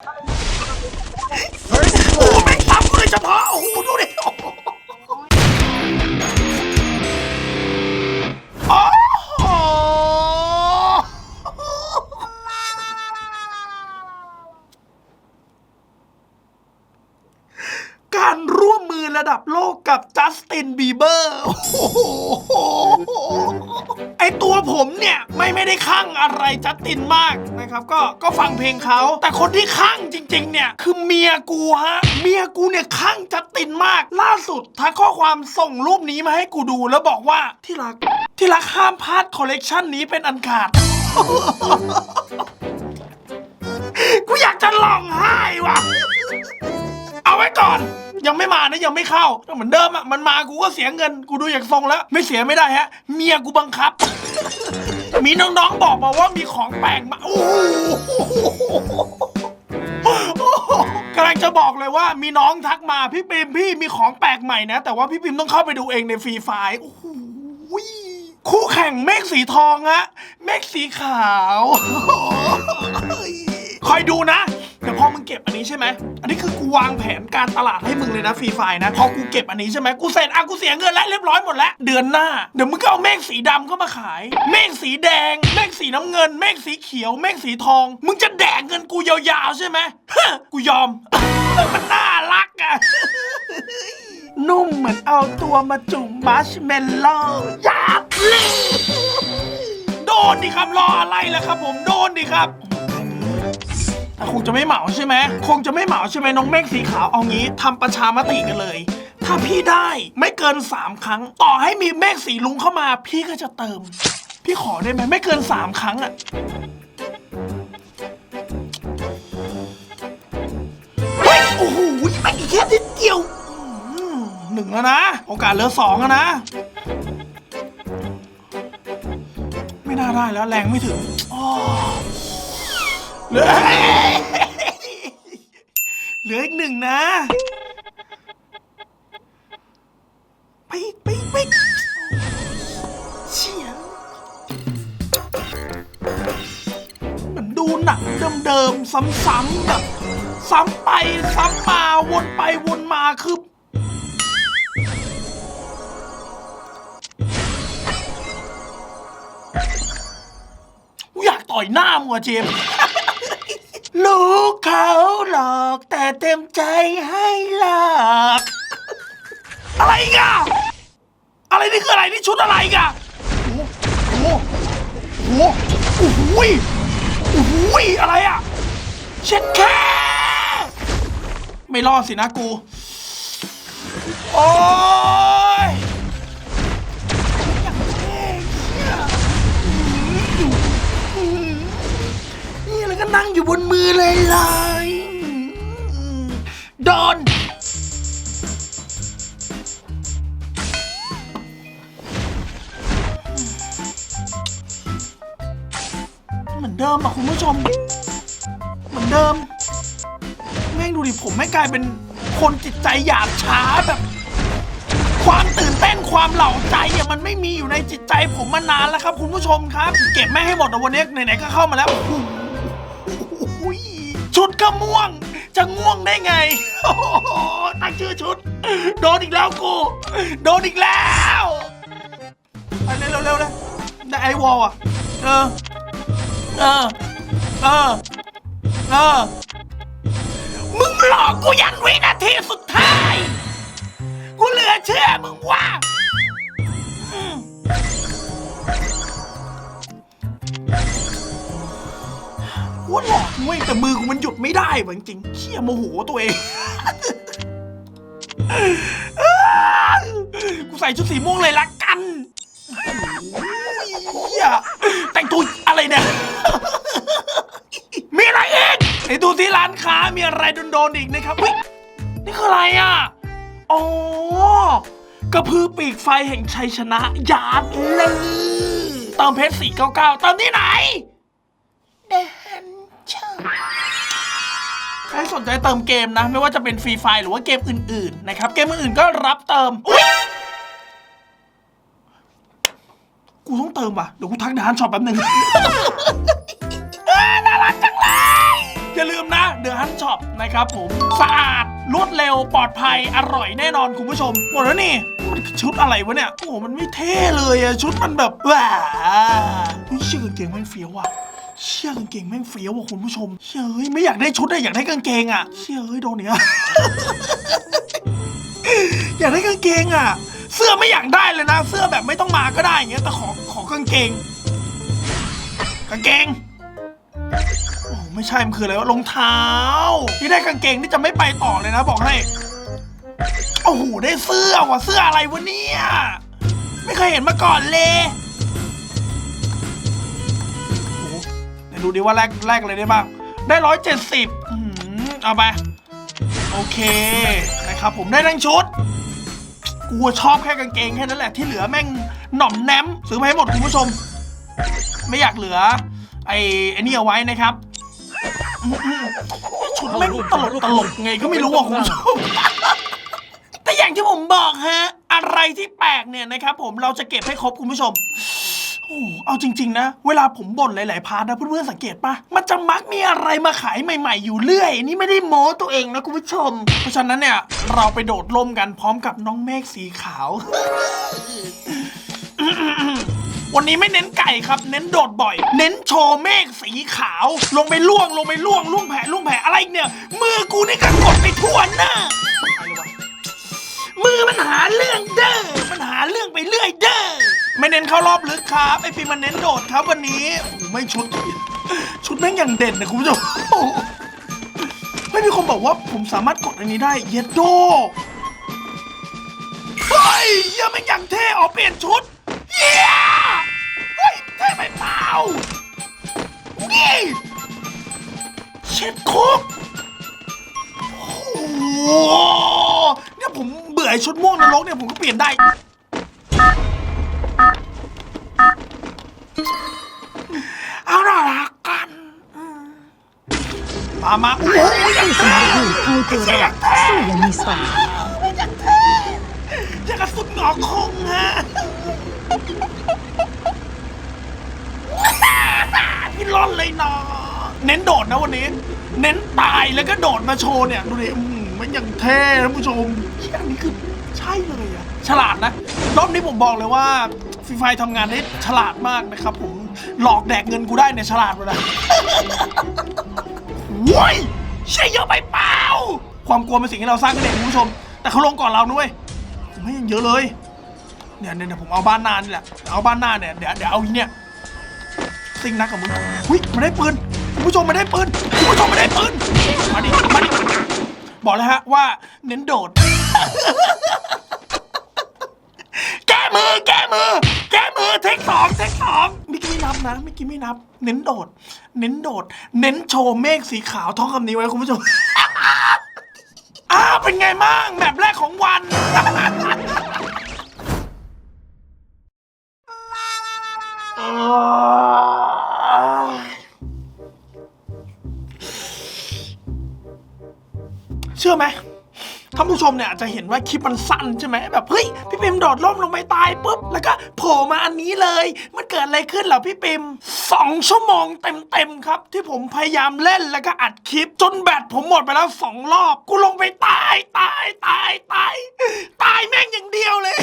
โอ้โหไม่งซ้ำเลยเฉพาะโอ้โหดูดิโอ้โหโอ้โหการร่วมมือระดับโลกกับจัสตินบีเบอร์โอ้โหไอตัวผมเนี่ย ไม่ไม่ได้ข้าง จัสตินมากนะครับ ก็ก็ฟังเพลงเขา แต่คนที่ข้างจริง ๆ เนี่ย คือเมียกูฮะ เมียกูเนี่ยข้างจัสตินมาก ล่าสุดทักข้อความส่งรูปนี้มาให้กูดูแล้วบอกว่าที่รัก ที่รักห้ามพลาดคอลเลกชันนี้เป็นอันขาด กูอยากจะร้องไห้ว่ะ เอาไว้ก่อน ยังไม่มานะยังไม่เข้าเหมือนเดิมอะมันมากูก็เสียเงินกูดูอย่างทรงแล้ว ไม่เสียไม่ได้ฮะ เมียกูบังคับ มีน้องๆบอกมาว่ามีของแปลกมาโอ้โหกำลังจะบอกเลยว่ามีน้องทักมาพี่ปิมพี่มีของแปลกใหม่นะ แต่ว่าพี่ปิมต้องเข้าไปดูเองในฟรีไฟล์โอ้โหคู่แข่งเมฆสีทองฮะเมฆสีขาว คอยดูนะ เดี๋ยวพอมึง เก็บอันนี้ใช่ไหม อันนี้คือกูวางแผนการตลาดให้มึงเลยนะฟรีไฟนะ พอกูเก็บอันนี้ใช่ไหมกูเสร็จอะกูเสียเงินแล้วเรียบร้อยหมดแล้ว เดือนหน้า เดี๋ยวมึงก็เอาเมฆสีดำเข้ามาขาย เมฆสีแดง เมฆสีน้ำเงิน เมฆสีเขียว เมฆสีทอง มึงจะแดกเงินกูยาวๆใช่ไหมฮะกูยอม มันน่ารักอะ นุ่มเหมือนเอาตัวมาจุ่มมัชเมลโล่ยาบลีโดนดิครับรออะไรล่ะครับผมโดนดิครับ แต่คงจะไม่เหมาใช่ไหมคงจะไม่เหมาใช่ไหมน้องเมฆสีขาวเอางี้ทำประชามติกันเลย ถ้าพี่ได้ไม่เกินสามครั้ง ต่อให้มีเมฆสีลุงเข้ามา พี่ก็จะเติม พี่ขอได้ไหมไม่เกินสามครั้งอะเฮ้ยโอ้โหไม่อีกแค่นิดเดียวอืมหนึ่งแล้วนะ โอกาสเหลือสองแล้วนะ ไม่น่าได้แล้วแรงไม่ถึงอ้อเหลือ เหลืออีกหนึ่งนะ ไปไปไปเชี่ยเหมือนดูหนังเดิมๆ ซ้ำๆแบบ ซ้ำไป ซ้ำมาวนไปวนมาคืออยากต่อยหน้ามึงอะเจมลูกเขาหลอกแต่ เต็มใจให้หลอกอะไรอีกันอะไรนี่คืออะไรนี่ชุดอะไรอีกันโอ้โหโอ้โหโอ้โหโอ้โหอะไรอะเช็ดแค่ ไม่รอดสินะกู โอ้ยอย่างเท่เชี่ยอื้อหือนี่แล้วก็นั่งอยู่บนมือเลยเลย โดน เหมือนเดิมอะคุณผู้ชม เหมือนเดิม แม่งดูดิผมไม่งกลายเป็นคนจิตใจหยาบช้าแบบ ความตื่นเต้นความเหล่าใจอะมันไม่มีอยู่ในจิตใจผมมานานแล้วครับ คุณผู้ชมครับ เก็บแม่ให้หมดอะวันนี้ไหนๆก็เข้ามาแล้วโอ้โหชุดก็ม่วง จะง่วงได้ไง โอ้โหตั้งชื่อชุด โดนอีกแล้วกู โดนอีกแล้วไปเร็วๆเร็วๆเลยได้ไอวอลอะ เออ เออ เออ เออ มึงหลอกกูยันวินาทีสุดท้าย กูเหลือเชื่อมึงว่า อืมกูหลอกเว้ยแต่มือกูมันหยุดไม่ได้ว่ะจริงๆเชี่ยโมโหตัวเอง กูใส่ชุดสีม่วงเลยละกันเหี้ยแต่งตัวอะไรเนี่ย มีอะไรอีกไหนดูที่ร้านค้ามีอะไรโดนๆอีกนะครับนี่คืออะไรอะ อ๋อกระพือปีกไฟแห่งชัยชนะยาดเลยเติมเพชร499เติมที่ไหน เด รสนใจเติมเกมนะ ไม่ว่าจะเป็นฟรีไฟหรือว่าเกมอื่นๆนะครับ เกมอื่นๆก็รับเติมอุ๊ยกูต้องเติมว่ะ เดี๋ยวกูทักดานช็อปแป๊บหนึงอ้ยน่ารักจังเลย อย่าลืมนะ The ร้านช็อปนะครับผมสะอาดรวดเร็วปลอดภัยอร่อยแน่นอนคุณผู้ชม หมดแล้วนี่ มันชุดอะไรวะเนี่ย โอ้โหมันไม่เท่เลยอะชุดมันแบบแหว้าเฮ้ยเชื่อกางเกงแม่งเฟี้ยวว่ะ เชื่อกางเกงแม่งเฟี้ยวว่ะคุณผู้ชมเชื่อเฮ้ยไม่อยากได้ชุดอะอยากได้กางเกงอะเชื่อเฮ้ยโดนเนี่ยอยากได้กางเกงอะเสื้อไม่อยากได้เลยนะ เสื้อแบบไม่ต้องมาก็ได้อย่างเงี้ยแต่ขอขอกางเกง กางเกงโอ้ไม่ใช่มันคืออะไรวะรองเท้าที่ได้กางเกงนี่จะไม่ไปต่อเลยนะ บอกให้โอ้โหได้เสื้อว่ะเสื้ออะไรวะเนี่ยไม่เคยเห็นมาก่อนเลย ดูดิว่าแลกแลกอะไรได้บ้าง ได้ร้อยเจ็ดสิบเอาไป โอเคนะครับผมได้ทั้งชุด กูชอบแค่กางเกงแค่นั้นแหละที่เหลือแม่งหน่อมแนมซื้อมาให้หมดคุณผู้ชม ไม่อยากเหลือ ไอ้ไอ้นี่เอาไว้นะครับชุดแม่งตลกตลกไงก็ไม่รู้อะคุณผู้ชมแต่อย่างที่ผมบอกฮะ อะไรที่แปลกเนี่ยนะครับผมเราจะเก็บให้ครบคุณผู้ชม โอ้เอาจริง ๆ นะ เวลาผมบ่นหลาย ๆ พาร์ทนะเพื่อน ๆ สังเกตปะมันจะมักมีอะไรมาขายใหม่ ๆ อยู่เรื่อย นี่ไม่ได้โม้ตัวเองนะคุณผู้ชม เพราะฉะนั้นเนี่ย เราไปโดดร่มกันพร้อมกับน้องเมฆสีขาว วันนี้ไม่เน้นไก่ครับ เน้นโดดบ่อย เน้นโชว์เมฆสีขาว ลงไปล่วงลงไปล่วงล่วงแผลล่วงแผลอะไรเนี่ย มือกูนี่ก็กดไปทั่วหน้ามือมันหาเรื่องเด้อมันหาเรื่องไปเรื่อยเด้อ ไม่เน้นเข้ารอบลึกครับไอปีมันเน้นโดดครับวันนี้โอ้ไม่ชุด ชุดแม่งอย่างเด่นนะคุณผู้ชมไม่มีคนบอกว่าผมสามารถกดอันนี้ได้เยดโดเฮ้ยเหี้ยแม่งอย่างเท่ออกเปลี่ยนชุดเย้เฮ้ยเท่ไปเปล่านี่เช็ดคุกโอ้โหเนี่ยผมเบื่อชุดม่วงนรกเนี่ยผมก็เปลี่ยนได้ เอาหน่ารักกันอืมมามาโอ้โหอย่างเท่เอาตัวรอดสู้อย่างมีสไตล์อย่างเท่อย่างกระสุนหงอกคงฮะพี่ร้อนเลยเนาะเน้นโดดนะวันนี้ เน้นตายแล้วก็โดดมาโชว์เนี่ย ดูดิอืมมันอย่างเท่ท่านผู้ชมเชี่ยอันนี้คือใช่เลยอะฉลาดนะรอบนี้ผมบอกเลยว่า ฟรีไฟทำงานได้ฉลาดมากนะครับผมหลอกแดกเงินกูได้เนี่ยฉลาดเลยโว้ยใช่เยอะไปเปล่า ความกลัวเป็นสิ่งที่เราสร้างกันเองคุณผู้ชม แต่เขาลงก่อนเราด้วยผมให้ยังเยอะเลยเนี่ยเนี่ยเดี๋ยวผมเอาบ้านนานี่แหละเอาบ้านหน้าเนี่ยเดี๋ยวเดี๋ยวเอาอีเนี่ยซิงนักกับมึงหุ้ยมันได้ปืนคุณผู้ชมมันได้ปืนคุณผู้ชมมันได้ปืนมาดิมาดิบอกเลยฮะว่าเน้นโดด มือ แก้มือ แก้มือ เทคสองเทคสองเมื่อกี้ไม่นับนะเมื่อกี้ไม่นับ เน้นโดด เน้นโดด เน้นโชว์เมฆสีขาวท่องคำนี้ไว้คุณผู้ชม อ้าวเป็นไงบ้างแบบแรกของวัน เชื่อไหม ผู้ชมเนี่ยอาจจะเห็นว่าคลิปมันสั้นใช่ไหมแบบเฮ้ยพี่ปิมโดดร่มลงไปตายปุ๊บแล้วก็โผล่มาอันนี้เลย มันเกิดอะไรขึ้นเหรอพี่ปิมสองชั่วโมงเต็มๆครับ ที่ผมพยายามเล่นแล้วก็อัดคลิปจนแบตผมหมดไปแล้วสองรอบ กูลงไปตายตายตายตายตายแม่งอย่างเดียวเลย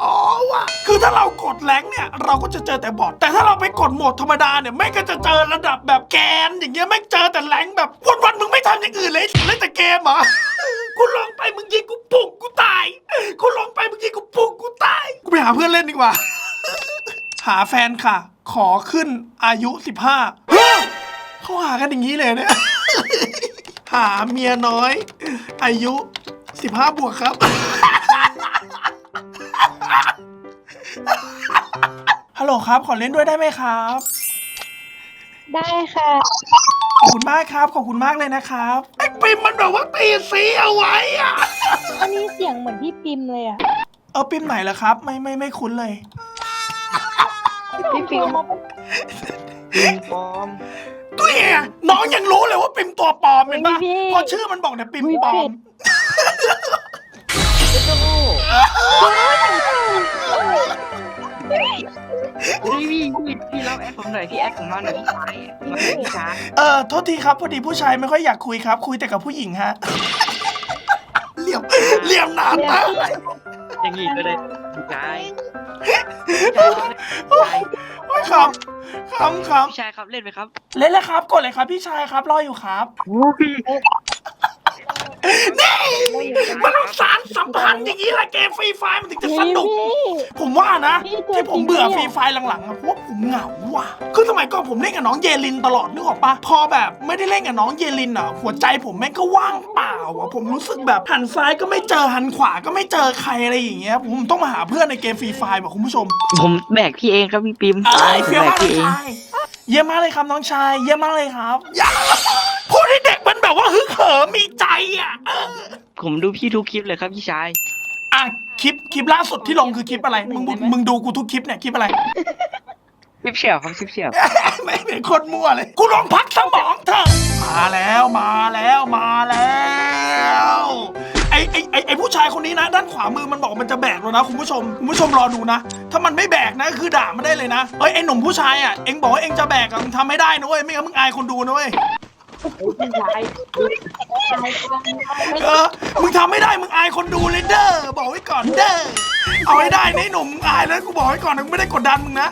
อ๋อว่ะคือถ้าเรากดแรงเนี่ย เราก็จะเจอแต่บอทแต่ถ้าเราไปกดโหมดธรรมดาเนี่ยแม่งก็จะเจอระดับแบบแกน อย่างเงี้ยแม่งเจอแต่แรงแบบวันๆมึงไม่ทำอย่างอื่นเลยเล่นแต่เกมเหรอ กูลงไปมึงยิงกูปุกกูตาย กูลงไปมึงยิงกูปุกกูตาย กูไปหาเพื่อนเล่นดีกว่า หาแฟนค่ะ ขอขึ้นอายุสิบห้าเขาหากันอย่างนี้เลยเนี่ย หาเมียน้อย อายุสิบห้าบวกครับ ฮัลโหลครับ ขอเล่นด้วยได้ไหมครับ ได้ค่ะ ขอบคุณมากครับ ขอบคุณมากเลยนะครับไอ้ ปิมมันแบบว่าตีสีเอาไว้อะอันนี้เสียงเหมือนพี่ปิมเลยอะเออปิมไหนล่ะครับ ไม่ไม่ไม่คุ้นเลย พี่ปิมปิงปอมตัวเองน้องยังรู้เลยว่าปิมตัวปลอมเห็นปะเพราะชื่อมันบอกเนี่ยปิมปลอม เจ้าโง่เฮ้ยพี่พี่พี่รับแอดผมหน่อยพี่แอดผมมาหน่อยพี่ชายมาหน่อยพี่ชายเออโทษทีครับพอดีผู้ชายไม่ค่อยอยากคุยครับ คุยแต่กับผู้หญิงฮะ เหลี่ยมเหลี่ยมหนาตาอย่างงี้ก็ได้พี่ชายพี่ชายโอ้ยคำคำคพี่ชายครับเล่นไหมครับำเล่นเลยครับกดเลยครับพี่ชายครับรออยู่ครับ โอ้พี่ นี่มันต้องสารสัมพันธ์อย่างนี้แหละเกมฟรีไฟมันถึงจะสพี่นุกพี่ผมว่านะพี่ตัวที่ผมเบื่อจริงฟรีเนี่ยไฟหลังๆอะเพราะว่าผมเหงาว่ะคือสมัยก่อนผมเล่นกับน้องเยลินตลอดนึกออกปะพอแบบไม่ได้เล่นกับน้องเยลินอะหัวใจผมแม่งก็ว่างเปล่าอะผมรู้สึกแบบหันซ้ายก็ไม่เจอหันขวาก็ไม่เจอใครอะไรอย่างเงี้ยผมต้องมาหาเพื่อนในเกมฟรีไฟแบบคุณผู้ชมผมแบกพี่เองครับพี่ปิมเอ้ยผมเฟี้ยวแบกมากเลพี่ยเองชายเยี่ยมมากเลยครับน้องชาย เยี่ยมมากเลยครับอย่า พูดให้เด็กมันแบบว่าฮึกเหิมมีใจอะเออผมดูพี่ทุกคลิปเลยครับพี่ชาย อะคลิปคลิปล่าสุดที่ลงคือคลิปอะไร มึงมึงมึงดูกูทุกคลิปเนี่ยคลิปอะไร คลิปเฉียบครับคลิปเฉียบไม่เป็นคนมั่วเลย กูลองพักสมองเถอะ มาแล้วมาแล้วมาแล้วไอไอไอไอผู้ชายคนนี้นะ ด้านขวามือมันบอกมันจะแบกแล้วนะคุณผู้ชมคุณผู้ชมรอดูนะ ถ้ามันไม่แบกนะคือด่ามันได้เลยนะเอ้ยไอหนุ่มผู้ชายอะเอ็งบอกว่าเอ็งจะแบกอะมึงทำไม่ได้นะเว้ยไม่งั้นมึงอายคนดูนะเว้ย พี่ชายเออมึงทำไม่ได้มึงอายคนดูเลยเด้อบอกไว้ก่อนเด้อเอาให้ได้นะไอ้หนุ่มมึงอายแล้วกูบอกไว้ก่อนนะกูไม่ได้กดดันมึงนะ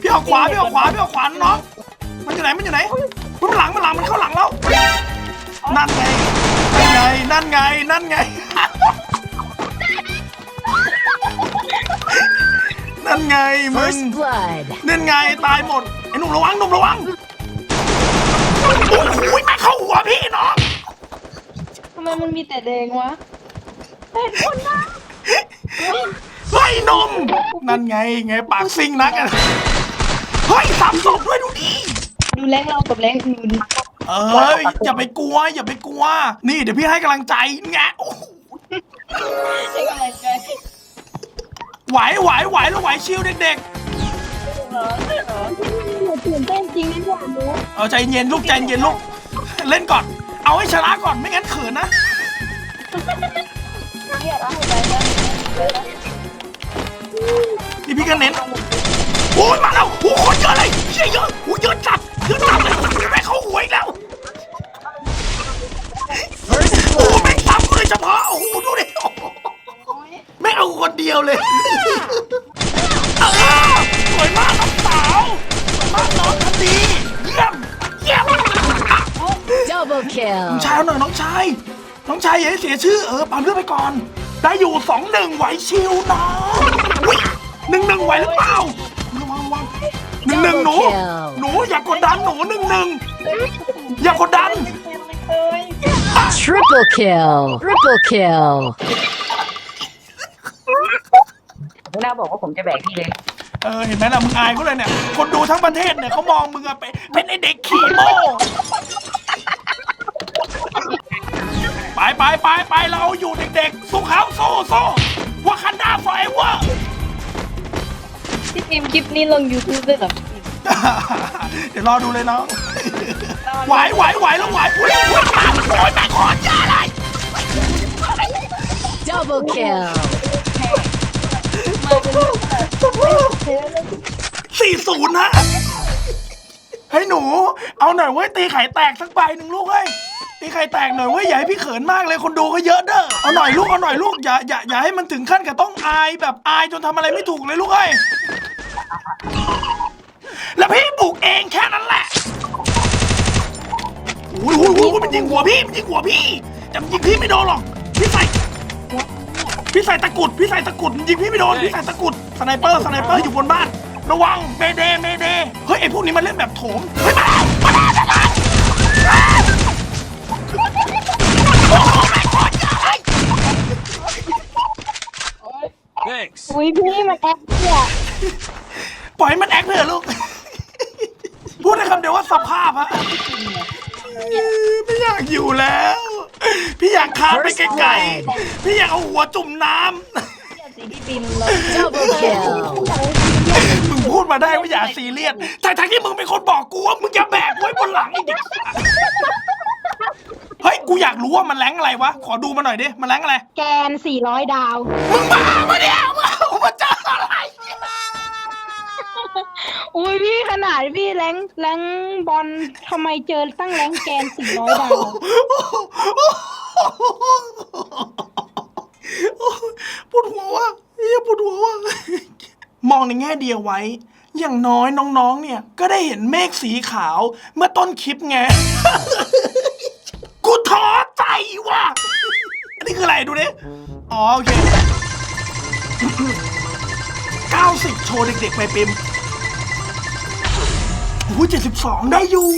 พี่เอาขวาพี่เอาขวาพี่เอาขวาน้องมันอยู่ไหนมันอยู่ไหนมันหลังมันหลังมันเข้าหลังเรานั่นไงนั่นไงนั่นไงนั่นไงนั่นไงมึง First blood. นั่นไงตายหมดไอ้หนุ่มระวังหนุ่มระวัง โอ้ยไม่เข้าหัวพี่น้องทำไมมันมีแต่แดงวะเป็นคนนะเฮ้ยนม นั่นไงไงปากซิงนักอะเฮ้ยสามศพด้วยดูดิดูแรงเรากับแรงอื่นเอ้ยอย่าไปกลัว อย่าไปกลัว นี่เดี๋ยวพี่ให้กำลังใจแงะโอ้โหใช่อะไรใจไหวไหวไหวแล้วไหวชิวเด็กเหรอเหรอ ตื่นเต้นจริงนี่หว่าหนูๆเอาใจเย็นลูกใจเย็นลูก เล่นก่อน เอาให้ชนะก่อนไม่งั้นเขินนะเนี่ยเราใจนะนี่พี่ก็เน้นโอ้ยมาแล้วโอ้โหคนเยอะเลยเชี่ยเยอะโอ้ยเยอะจัดเยอะจัดเลยแม่งเข้าหัวอีกแล้วโอ้โหแม่งซ้ำเลยเฉพาะโอ้โหดูดิโอ้โหแม่งเอาคนเดียวเลยเออสวยมากน้องสาวสวย มากน้องทำดีเยี่ยมเยี่ยมอะ Double น้ kill. องชายเอาหน่อยน้องชาย น้องชายอย่าให้เสียชื่อเออปั๊มเลือดไปก่อน ได้อยู่สองหนึ่งไหวชิวน้องอุ๊ยหนึ่งหนึ่งไหวหรือเปล่าระวังระวังหนึ่งหนึ่งหนู Double kill หนูอย่ากดดันหนูหนึ่งหนึ่งอย่ากดดันไม่เคย Triple kill. Triple kill. ไม่น่าบอกว่าผมจะแบกพี่เลย เออเห็นไหมล่ะมึงอายเขาเลยเนี่ย คนดูทั้งประเทศเนี่ยเขามองมึงอะเป็นเป็นไอเด็กขี่โม่ไปไปไปไปเราอยู่เด็กๆสู้เขาสู้สู้ว่าคันดาไฟเวอร์พี่พิมพ์คลิปนี้ลง YouTube ด้วยเหรอเดี๋ยวรอดูเลยน้องไหวไหวไหวแล้วไหวอุ้ยอุ้ยมาโอ้ยแม่งโคตรเยอะเลย Double kill. สี่ศูนย์นะให้หนู เอาหน่อยเว้ยตีไข่แตกสักใบหนึ่งลูกเฮ้ยตีไข่แตกหน่อยเว้ยอย่าให้พี่เขินมากเลยคนดูก็เยอะเด้อเอาหน่อยลูกเอาหน่อยลูกอย่าอย่าอย่าให้มันถึงขั้นกับต้องอายแบบอายจนทำอะไรไม่ถูกเลยลูกเฮ้ยแล้วพี่ปลูกเองแค่นั้นแหละอุ้ยอุ้ยอุ้ยมันยิงหัวพี่มันยิงหัวพี่แต่มันยิงพี่ไม่โดนหรอกพี่ใส่พี่ใส่ตะกุดพี่ใส่ตะกุดยิงพี่ไม่โดนพี่ใส่ตะกุด สไนเปอร์สไนเปอร์อยู่บนบ้าน ระวังเมเดเมเดเฮ้ยไอพวกนี้มันเล่นแบบโถมเฮ้ยมาแล้วมาแล้วมาแล้วโอ้โหแม่งโคตรเยอะเลยอุ้ยพี่มันแอปเนี่ยปล่อยให้มันแอคเถอะลูก พูดได้คำเดียวว่าสภาพอะไม่อยากอยู่แล้ว พี่อยากคานไปไกลๆพี่อยากเอาหัวจุ่มน้ำ สีพี่พิมพ์ลง Double kill. มึงพูดมาได้ว่าอย่าซีเรียสแต่ทั้งที่มึงเป็นคนบอกกูว่ามึงจะแบกไว้บนหลังไอ้เด็กเฮ้ย กูอยากรู้ว่ามันแรงอะไรวะ ขอดูมาหน่อยดิ มันแรงอะไร แกน 400 ดาว มึงบ้าปะเนี่ยมึงเอามาเจออะไรเนี่ยยพี่ขนาดพี่แรงแรงบอลทำไมเจอตั้งแรงแกนสี่ร้อยดาว ปวดหัวว่ะ เฮียปวดหัวว่ะ มองในแง่เดียวไว้ อย่างน้อยน้องๆ เนี่ย ก็ได้เห็นเมฆสีขาวเมื่อต้นคลิปไง กูท้อใจว่ะ อันนี้คืออะไรดูดิอ๋อโอเค 90 โชว์เด็กๆ ไปปิมโอ้ย72 ได้อยู่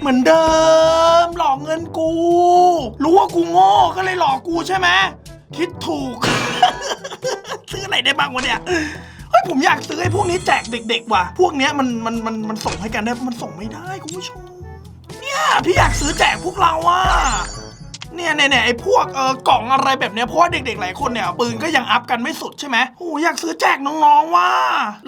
เหมือนเดิม หลอกเงินกู รู้ว่ากูโง่ก็เลยหลอกกูใช่ไหมคิดถูก ซื้ออะไรได้บ้างวะเนี่ยเฮ้ยผมอยากซื้อไอ้พวกนี้แจกเด็ก ๆ ว่ะ พวกเนี้ยมันมันมันมันส่งให้กันได้มันส่งไม่ได้คุณผู้ชม เนี่ยพี่อยากซื้อแจกพวกเราอะเนี่ยเนี่ยเนี่ยไอ้พวกเออกล่องอะไรแบบเนี้ยเพราะว่าเด็กๆหลายคนเนี่ยปืนก็ยังอัพกันไม่สุดใช่ไหมโอ้อยากซื้อแจกน้องๆว่า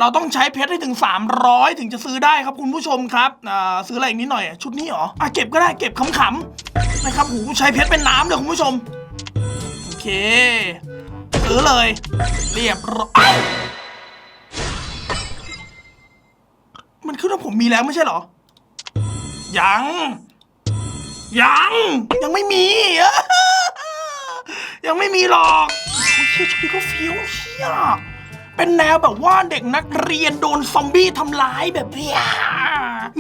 เราต้องใช้เพชรให้ถึง 300 ถึงจะซื้อได้ครับคุณผู้ชมครับอ่าซื้ออะไรอีกนิดหน่อย ชุดนี้เหรออะเก็บก็ได้เก็บขำๆนะครับโอ้ใช้เพชรเป็นน้ำเลยคุณผู้ชมโอเค อเลย เรียบร้อยมันขึ้นว่าผมมีแล้วไม่ใช่เหรอ ยัง ยัง ยังไม่มี ยังไม่มีหรอกโอ้ยเชี่ยชุดนี้ก็เฟี้ยวเชี่ยเป็นแนวแบบว่าเด็กนักเรียนโดนซอมบี้ทำร้ายแบบเนี้ย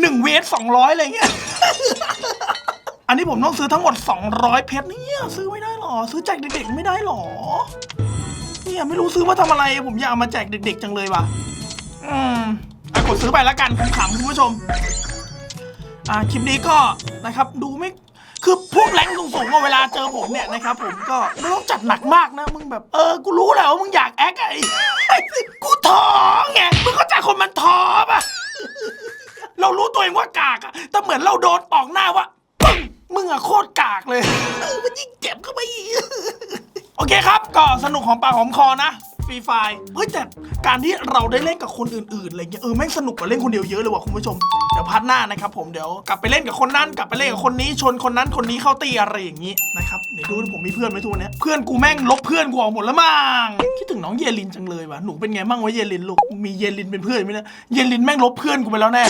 หนึ่งเวทสองร้อยอะไรเงี้ย อันนี้ผมต้องซื้อทั้งหมด 200 เพชรเนี่ย ซื้อไม่ได้หรอ ซื้อแจกเด็กๆไม่ได้หรอ เนี่ยไม่รู้ซื้อมาทำอะไร ผมอยากเอามาแจกเด็ก ๆ จังเลยว่ะ อืมอะกดซื้อไปแล้วกันขำๆคุณผู้ชม อ่าคลิปนี้ก็นะครับ ดูไม่คือพวกแรงสูงๆเวลาเจอผมเนี่ยนะครับผมก็ไม่ต้องจัดหนักมากนะมึงแบบเออกูรู้แหละว่ามึงอยากแอคไอ้ไอ้กูท้องไงมึงเข้าใจคนมันท้อป่ะเรารู้ตัวเองว่ากากอะแต่เหมือนเราโดนตอกหน้าว่าปึ้งมึงอะโคตรกากเลยเออมันยิ่งเจ็บเข้าไปอีก อเคครับ ก็สนุกของปากหอมคอนะฟรีไฟเฮ้ยแต่การที่เราได้เล่นกับคนอื่นๆอะไรเงี้ยเออแม่งสนุกกว่าเล่นคนเดียวเยอะเลยว่ะคุณผู้ชมเดี๋ยวพาร์ทหน้านะครับผมเดี๋ยวกลับไปเล่นกับคนนั้นกลับไปเล่นกับคนนี้ชนคนนั้นคนนี้เข้าตีอะไรอย่างนี้นะครับเดี๋ยวดูผมมีเพื่อนไหมทุกวันเนี้ยเพื่อนกูแม่งลบเพื่อนกูออกหมดแล้วมั้งคิดถึงน้องเยลินจังเลยว่ะหนูเป็นไงบ้างวะเยลินลูกมีเยลินเป็นเพื่อนไหมเนี่ยเยลินแม่งลบเพื่อนกูไปแล้วแน่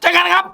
เจอกันครับ